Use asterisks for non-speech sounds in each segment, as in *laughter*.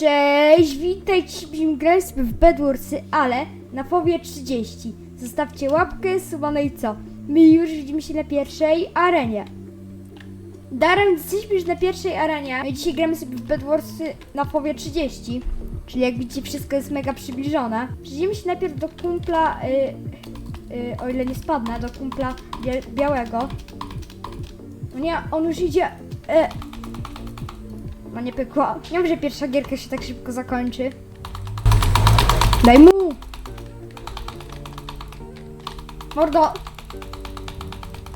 Cześć, witajcie grałem sobie w Bedwarsy, ale na FOWie 30. Zostawcie łapkę, suba, no i co? My już widzimy się na pierwszej arenie. Darem, jesteśmy już na pierwszej arenie. My dzisiaj gramy sobie w Bedwarsy na FOWie 30. Czyli jak widzicie, wszystko jest mega przybliżone. Przejdziemy się najpierw do kumpla, y, y, o ile nie spadnę, do kumpla bie białego. No nie, on już idzie. E, no nie pykło. Nie wiem, że pierwsza gierka się tak szybko zakończy. Daj mu! Mordo!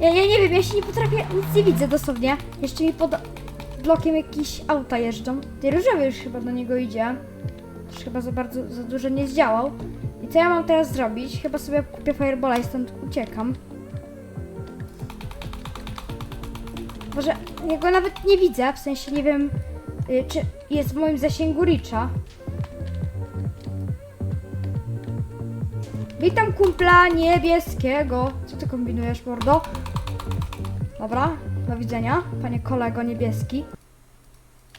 Ja, ja nie wiem, ja się nie potrafię, nic nie widzę dosłownie. Jeszcze mi pod blokiem jakieś auta jeżdżą. Ty różowy już chyba do niego idzie. Już chyba za bardzo, za dużo nie zdziałał. I co ja mam teraz zrobić? Chyba sobie kupię Firebola i stąd uciekam. Może ja go nawet nie widzę, w sensie nie wiem, y, czy jest w moim zasięgu Richa. Witam kumpla niebieskiego. Co ty kombinujesz, mordo? Dobra, do widzenia, panie kolego niebieski.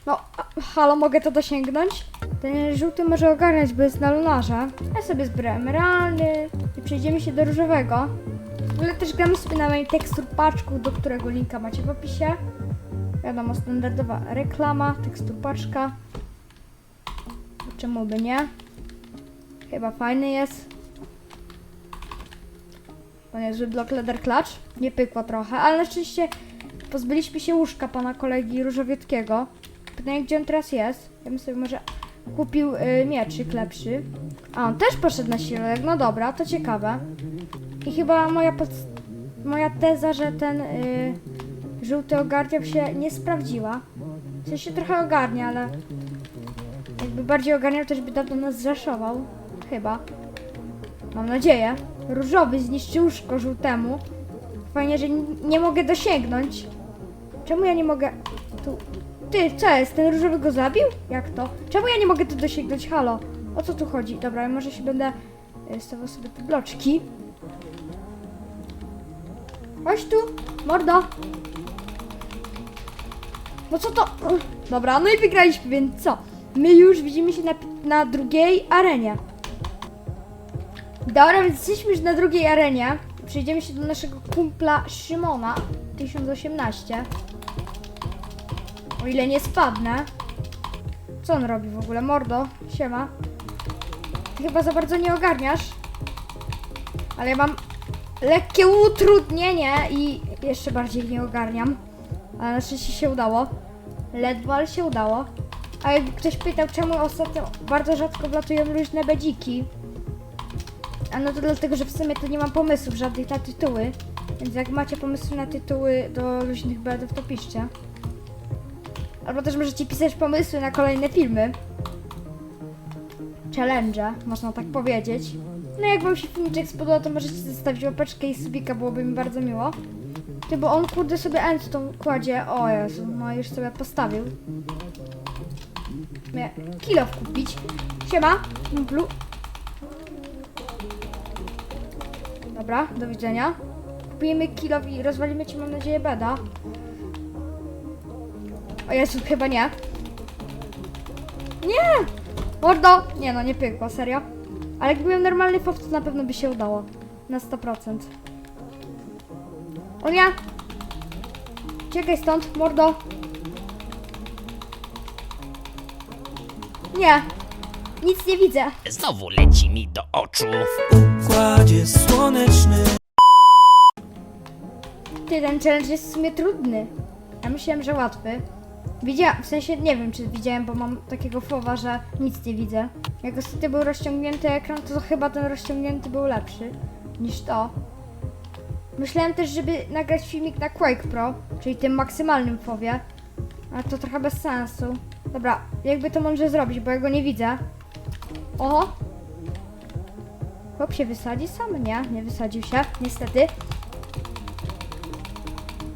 No, halo, mogę to dosięgnąć? Ten żółty może ogarniać, bo jest na lunarze. Ja sobie zbiorę emeraldy i przejdziemy się do różowego. W ogóle też gramy sobie na moim tekstur paczku, do którego linka macie w opisie. Wiadomo, standardowa reklama, tekstur paczka. Czemu by nie? Chyba fajny jest. To niezły blok leather clutch. Nie pykło trochę, ale na szczęście pozbyliśmy się łóżka pana kolegi Różowieckiego. Pytanie, gdzie on teraz jest? Ja bym sobie może kupił y, mieczyk lepszy. A, on też poszedł na środek. No dobra, to ciekawe. I chyba moja, moja teza, że ten y, żółty ogarniał się nie sprawdziła. W sensie trochę ogarnia, ale jakby bardziej ogarniał, też by dawno nas zraszował. Chyba. Mam nadzieję. Różowy zniszczył łóżko żółtemu. Fajnie, że nie mogę dosięgnąć. Czemu ja nie mogę tu... Ty, co jest? Ten różowy go zabił? Jak to? Czemu ja nie mogę tu dosięgnąć? Halo? O co tu chodzi? Dobra, ja może się będę y, stawiał sobie te bloczki. Chodź tu, mordo. No co to? Dobra, no i wygraliśmy, więc co? My już widzimy się na, na drugiej arenie. Dobra, więc jesteśmy już na drugiej arenie. Przejdziemy się do naszego kumpla Szymona 1018. O ile nie spadnę. Co on robi w ogóle? Mordo, siema. Ty chyba za bardzo nie ogarniasz. Ale ja mam lekkie utrudnienie i jeszcze bardziej nie ogarniam. Ale na szczęście się udało. Ledwo, ale się udało. A jakby ktoś pytał, czemu ostatnio bardzo rzadko wlatują różne bedziki, a no to dlatego, że w sumie to nie mam pomysłów żadnych na tytuły. Więc jak macie pomysły na tytuły do luźnych bedów, to piszcie. Albo też możecie pisać pomysły na kolejne filmy. Challenge, można tak powiedzieć. No jak wam się filmiczek spodobał, to możecie zostawić łapeczkę i subika, byłoby mi bardzo miło. Ty, bo on kurde sobie endstone kładzie. O Jezu, no już sobie postawił. Mnie kilo kupić. Siema, kumplu. Dobra, do widzenia. Kupimy kilo i rozwalimy ci, mam nadzieję, beda. O Jezu, chyba nie. Nie! Mordo! Nie no, nie pykło, serio. Ale miał normalny FOW, to na pewno by się udało. Na 100%. O nie! Czekaj stąd, mordo! Nie! Nic nie widzę. Znowu leci mi do oczu. układzie słonecznym Ty, ten challenge jest w sumie trudny. Ja myślałem, że łatwy. Widziałem, w sensie nie wiem, czy widziałem, bo mam takiego fowa, że nic nie widzę. Jak ostatnio był rozciągnięty ekran, to chyba ten rozciągnięty był lepszy niż to. Myślałem też, żeby nagrać filmik na Quake Pro, czyli tym maksymalnym fowie. Ale to trochę bez sensu. Dobra, jakby to mądrze zrobić, bo ja go nie widzę. Oho! Chłop się wysadzi sam? Nie, nie wysadził się, niestety.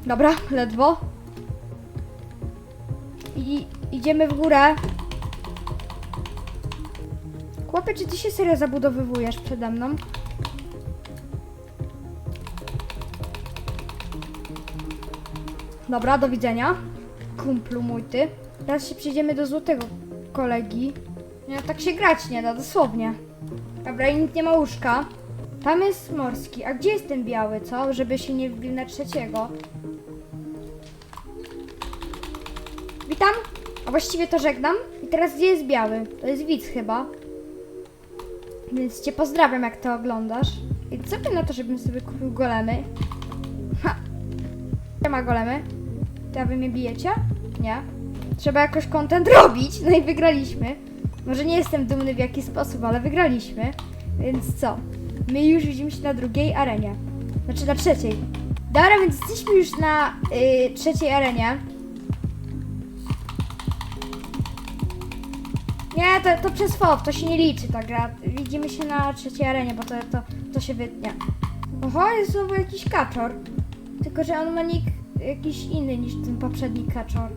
Dobra, ledwo. I idziemy w górę. Chłopie, czy ty się serio zabudowywujesz przede mną? Dobra, do widzenia. Kumplu mój ty. Teraz się przejdziemy do złotego kolegi. Nie, tak się grać nie da, dosłownie. Dobra, i nikt nie ma łóżka. Tam jest morski. A gdzie jest ten biały, co? Żeby się nie wbił na trzeciego. Witam. A właściwie to żegnam. I teraz gdzie jest biały? To jest widz chyba. Więc cię pozdrawiam, jak to oglądasz. I co by na to, żebym sobie kupił golemy? Ha! Nie ma golemy. To wy mnie bijecie? Nie. Trzeba jakoś content *laughs* robić, no i wygraliśmy. Może nie jestem dumny w jaki sposób, ale wygraliśmy. Więc co? My już widzimy się na drugiej arenie. Znaczy na trzeciej. Dobra, więc jesteśmy już na y, trzeciej arenie. Nie, to, to przez FOB, to się nie liczy ta gra. Widzimy się na trzeciej arenie, bo to, to, to się wytnie. Oho, jest znowu jakiś kaczor. Tylko, że on ma nick jakiś inny niż ten poprzedni kaczor.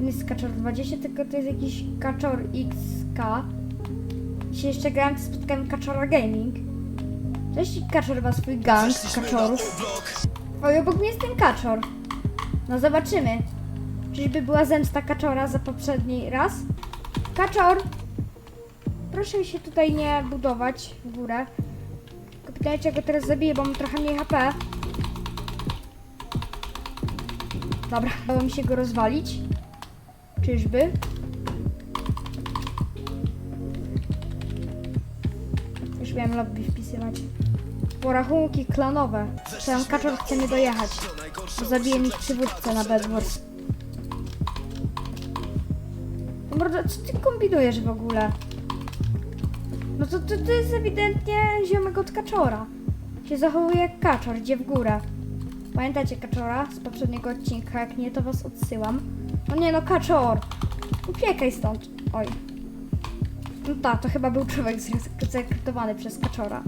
Nie jest kaczor 20, tylko to jest jakiś kaczor XK. Dzisiaj jeszcze grałem, to spotkałem kaczora gaming. Cześć, kaczor ma swój gang kaczorów. Oj, obok mnie jest ten kaczor. No zobaczymy. Czyżby była zemsta kaczora za poprzedni raz? Kaczor! Proszę się tutaj nie budować w górę. Kapitanie, ja go teraz zabiję, bo mam trochę mniej HP. Dobra, udało mi się go rozwalić. Czyżby? Już miałem lobby wpisywać. Porachunki klanowe. Ten kaczor chce mnie dojechać. Zabiję mi przywódcę na Bedwars. Mordo, co ty kombinujesz w ogóle? No to, to, to jest ewidentnie ziomek od kaczora. Się zachowuje jak kaczor, idzie w górę. Pamiętacie kaczora z poprzedniego odcinka? Jak nie, to was odsyłam. No nie no, kaczor! Uciekaj stąd. Oj. No tak, to chyba był człowiek zre- zrekrutowany przez kaczora.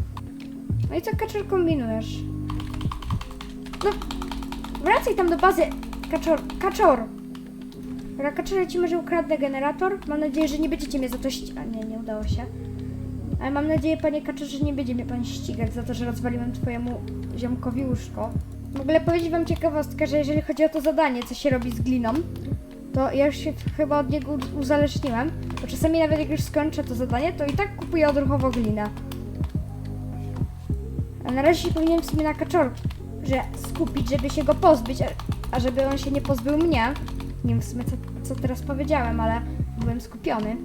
No i co kaczor kombinujesz? No, wracaj tam do bazy. Kaczor, kaczor! Dobra, kaczor, lecimy, że ukradnę generator. Mam nadzieję, że nie będziecie mnie za to ścigać. A nie, nie udało się. Ale mam nadzieję, panie kaczor, że nie będzie mnie pan ścigać za to, że rozwaliłem twojemu ziomkowi łóżko. W ogóle powiedzieć wam ciekawostkę, że jeżeli chodzi o to zadanie, co się robi z gliną, to ja już się chyba od niego uzależniłem, bo czasami nawet jak już skończę to zadanie, to i tak kupuję odruchowo glinę. A na razie się powinienem sobie na kaczor, że skupić, żeby się go pozbyć, a, żeby on się nie pozbył mnie. Nie wiem w sumie co, co teraz powiedziałem, ale byłem skupiony.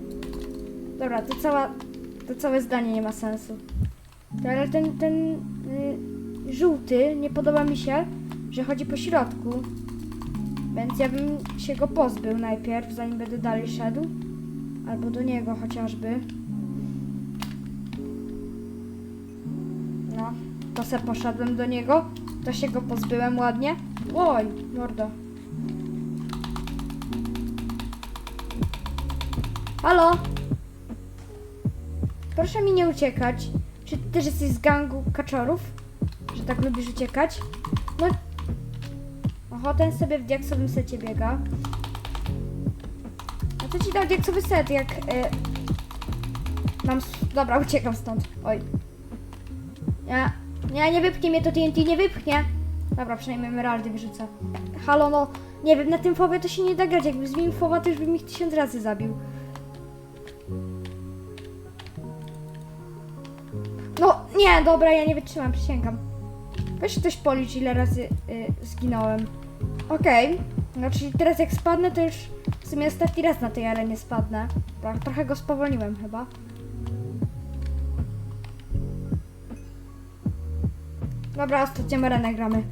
Dobra, to cała, to całe zdanie nie ma sensu. Ale ten, ten y, żółty nie podoba mi się, że chodzi po środku. Więc ja bym się go pozbył najpierw, zanim będę dalej szedł. Albo do niego chociażby. No, to se poszedłem do niego. To się go pozbyłem ładnie. Oj, mordo. Halo? Proszę mi nie uciekać. Czy ty też jesteś z gangu kaczorów? Tak lubisz uciekać? No. Oho, ten sobie w diaksowym secie biega. A co ci dał diaksowy set, jak... Y... Mam... Dobra, *laughs* uciekam stąd. Oj. Nie, nie, nie wypchnie mnie to TNT, nie wypchnie. Dobra, przynajmniej emeraldy wyrzucę. Halo, no, nie wiem, na tym fobie to się nie da grać. Jakby zmienił foba, to już bym ich tysiąc razy zabił. No, nie, dobra, ja nie wytrzymam, przysięgam. Weź ktoś policz, ile razy y, zginąłem. Okej, no czyli teraz jak spadnę, to już w sumie ostatni raz na tej arenie spadnę. Tak, trochę go spowolniłem chyba. Dobra, ostatnią arenę gramy.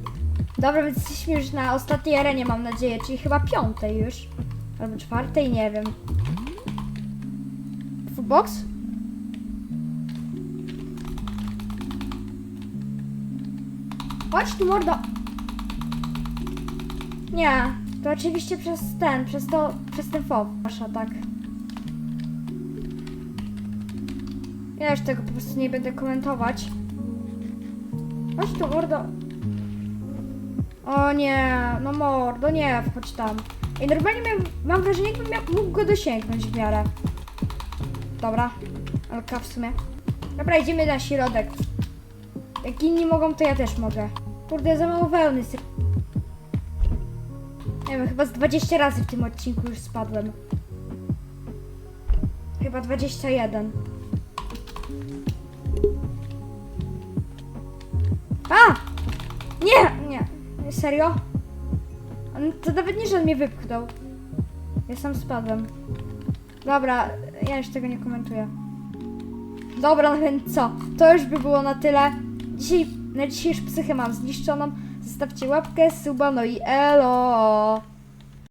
Dobra, więc jesteśmy już na ostatniej arenie, mam nadzieję, czyli chyba piątej już. Albo czwartej, nie wiem. Footbox? Chodź tu, mordo! Nie, to oczywiście przez ten, przez to, przez ten fob, nasz atak. Ja już tego po prostu nie będę komentować. Chodź tu, mordo. O nie, no mordo, nie wchodź tam. I normalnie miałem, mam wrażenie, jakbym miał, mógł go dosięgnąć w miarę. Dobra, Alka w sumie. Dobra, idziemy na środek. Jak inni mogą, to ja też mogę. Kurde, za mało wełny. Nie wiem, chyba z 20 razy w tym odcinku już spadłem. chyba 21. A! Nie! Nie. Serio? To nawet nie, że on mnie wypchnął. Ja sam spadłem. Dobra, ja już tego nie komentuję. Dobra, no więc co? To już by było na tyle. Dzisiaj, na dzisiejszą psychę mam zniszczoną. Zostawcie łapkę, suba, no i elo!